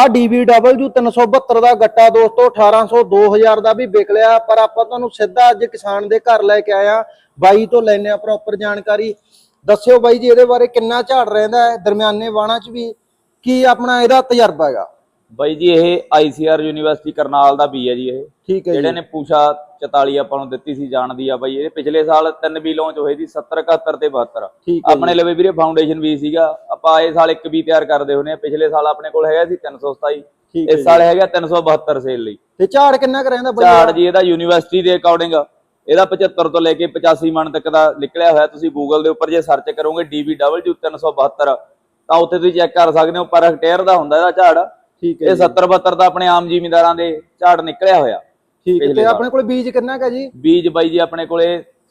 ਆ DBW 372 ਦਾ ਗੱਟਾ ਦੋਸਤੋ 1800 2000 ਦਾ ਵੀ ਵਿਕ ਲਿਆ ਪਰ ਆਪਾਂ ਤੁਹਾਨੂੰ ਸਿੱਧਾ ਅੱਜ ਕਿਸਾਨ ਦੇ ਘਰ ਲੈ ਕੇ ਆਇਆ ਬਾਈ ਤੋਂ ਲੈਣੇ ਆ ਪ੍ਰੋਪਰ ਜਾਣਕਾਰੀ। ਦੱਸਿਓ ਬਾਈ ਜੀ ਇਹਦੇ ਬਾਰੇ ਕਿੰਨਾ ਝਾੜ ਰਹਿੰਦਾ ਹੈ ਦਰਮਿਆਨੇ ਵਾਣਾ ਚ ਵੀ ਕੀ ਆਪਣਾ ਇਹਦਾ ਤਜਰਬਾ ਹੈਗਾ? ਬਾਈ ਜੀ ਇਹ ਆਈਸੀਆਰ ਯੂਨੀਵਰਸਿਟੀ ਕਰਨਾਲ ਦਾ ਬੀ ਹੈ ਜੀ ਇਹ। ਠੀਕ ਹੈ ਜਿਹੜੇ ਨੇ ਪੂਸ਼ਾ 44 ਆਪਾਂ ਨੂੰ ਦਿੱਤੀ ਸੀ ਜਾਣਦੀ ਆ ਬਾਈ ਇਹ ਪਿਛਲੇ ਸਾਲ ਤਿੰਨ ਬੀ ਲਾਂਚ ਹੋਏ ਸੀ 70 71 ਤੇ 72 ਠੀਕ ਹੈ ਆਪਣੇ ਲਵੇ ਵੀਰੇ ਫਾਊਂਡੇਸ਼ਨ ਵੀ ਸੀਗਾ ਆਪਾਂ ਇਹ ਸਾਲ ਇੱਕ ਵੀ ਤਿਆਰ ਕਰਦੇ ਹੁੰਨੇ ਆ ਪਿਛਲੇ ਸਾਲ ਆਪਣੇ ਕੋਲ ਹੈਗਾ ਸੀ 327 ਠੀਕ ਹੈ ਇਸ ਸਾਲ ਹੈਗਾ 372 ਸੇਲ ਲਈ। ਤੇ ਝਾੜ ਕਿੰਨਾ ਕੁ ਰਹਿੰਦਾ ਬਾਈ ਝਾੜ ਜੀ ਇਹਦਾ ਯੂਨੀਵਰਸਿਟੀ ਦੇ ਅਕੋਰਡਿੰਗ ਇਹਦਾ 75 ਤੋਂ ਲੈ ਕੇ 85 ਮਣ ਤੱਕ ਦਾ ਨਿਕਲਿਆ ਹੋਇਆ। ਤੁਸੀਂ ਗੂਗਲ ਦੇ ਉੱਪਰ ਜੇ ਸਰਚ ਕਰੋਗੇ DBW 372 ਤਾਂ ਉੱਥੇ ਤੁਸੀਂ ਚੈੱਕ ਕਰ ਸਕਦੇ ਹੋ ਪਰ ਹੈਕਟੇਅਰ ਦਾ ਹੁੰਦਾ ਇਹਦਾ ਝਾੜ। ਠੀਕ ਹੈ ਇਹ 70 72 ਦਾ ਆਪਣੇ ਆਮ ਜ਼ਿਮੀਂਦਾਰਾਂ ਦੇ ਝਾੜ ਨਿਕਲਿਆ ਹੋਇਆ। ਠੀਕ ਹੈ। ਤੇ। ਆਪਣੇ ਕੋਲ ਬੀਜ ਕਿੰਨਾ ਕਾ ਜੀ? ਬੀਜ ਬਾਈ ਜੀ ਆਪਣੇ ਕੋਲੇ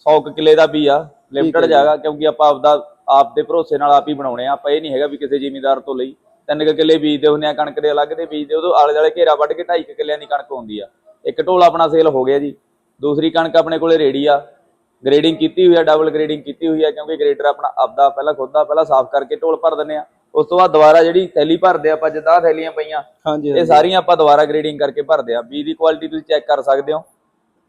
100 ਕੁ ਕਿੱਲੇ ਦਾ ਬੀ ਆ। ਲਿਮਟਡ ਜਾਗਾ ਕਿਉਂਕਿ ਆਪਾਂ ਆਪਦਾ ਆਪ ਦੇ ਭਰੋਸੇ ਨਾਲ ਆਪ ਹੀ ਬਣਾਉਣੇ ਆ। ਆਪਾਂ ਇਹ ਨਹੀਂ ਹੈਗਾ ਵੀ ਕਿਸੇ ਜ਼ਿਮੀਂਦਾਰ ਤੋਂ ਲਈ। ਤਿੰਨ ਕੁ ਕਿੱਲੇ ਬੀਜਦੇ ਹੁੰਦੇ ਆ ਕਣਕ ਦੇ ਅਲੱਗ ਦੇ ਬੀਜਦੇ ਉਦੋਂ ਆਲੇ ਦੁਆਲੇ ਘੇਰਾ ਵੱਢ ਕੇ 2.5 ਕਿੱਲਿਆਂ ਦੀ ਕਣਕ ਹੁੰਦੀ ਆ। ਇੱਕ ਢੋਲ ਆਪਣਾ ਸੇਲ ਹੋ ਗਿਆ ਜੀ। ਦੂਸਰੀ ਕਣਕ ਆਪਣੇ ਕੋਲੇ ਰੇੜੀ ਆ। ਗ੍ਰੇਡਿੰਗ ਕੀਤੀ ਹੋਈ ਆ ਡਬਲ ਗ੍ਰੇਡਿੰਗ ਕੀਤੀ ਹੋਈ ਆ ਕਿਉਂਕਿ ਗ੍ਰੇਡਰ ਆਪਣਾ ਆਪਦਾ ਪਹਿਲਾਂ ਖੁਦ ਦਾ ਪਹਿਲਾਂ ਸਾਫ਼ ਕਰਕੇ ਢੋਲ ਭਰ ਦਿੰਦੇ ਆ। ਉਸ ਤੋਂ ਬਾਅਦ ਦੁਬਾਰਾ ਜਿਹੜੀ ਥੈਲੀ ਭਰਦੇ ਆ ਆਪਾਂ ਜਿੱਦਾਂ ਥੈਲੀਆਂ ਪਈਆਂ ਹਾਂਜੀ ਇਹ ਸਾਰੀਆਂ ਆਪਾਂ ਦੁਬਾਰਾ ਗ੍ਰੇਡਿੰਗ ਕਰਕੇ ਭਰਦੇ ਆ। ਬੀਜ ਦੀ ਕੁਆਲਿਟੀ ਤੁਸੀਂ ਚੈੱਕ ਕਰ ਸਕਦੇ ਹੋ।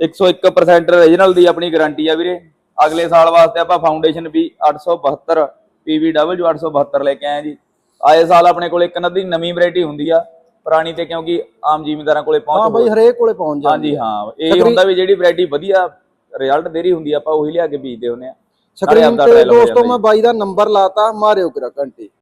101% origignal ਦੀ ਆਪਣੀ ਗਾਰੰਟੀ ਆ ਵੀਰੇ। ਅਗਲੇ ਸਾਲ ਵਾਸਤੇ ਆਪਾਂ ਫਾਊਂਡੇਸ਼ਨ ਵੀ 872 PVW 872 ਲੈ ਕੇ ਆਏ ਜੀ। ਆਏ ਸਾਲ ਆਪਣੇ ਕੋਲ ਇੱਕ ਨਦੀ ਨਵੀਂ ਵੈਰਾਈਟੀ ਹੁੰਦੀ ਆ ਪੁਰਾਣੀ ਤੇ ਕਿਉਂਕਿ ਆਮ ਜ਼ਿਮੀਂਦਾਰਾਂ ਕੋਲੇ ਹਾਂ ਪਹੁੰਚ ਬਾਈ ਹਰੇਕ ਕੋਲੇ ਪਹੁੰਚ ਜਾਂਦੀ ਹਾਂਜੀ ਹਾਂ ਇਹ ਹੁੰਦਾ ਵੀ ਜਿਹੜੀ ਵੈਰਾਈਟੀ ਵਧੀਆ ਰਿਜ਼ਲਟ ਦੇ ਰਹੀ ਹੁੰਦੀ ਆ ਆਪਾਂ ਉਹੀ ਲਿਆ ਕੇ ਬੀਜਦੇ ਹੁੰਦੇ ਆ। ਸਕਰੀਨ ਤੇ ਹੋ ਦੋਸਤੋ ਮੈਂ ਬਾਈ ਦਾ ਨੰਬਰ ਲਾਤਾ ਮਾਰਿਓ ਕਰਾ ਘੰਟੀ।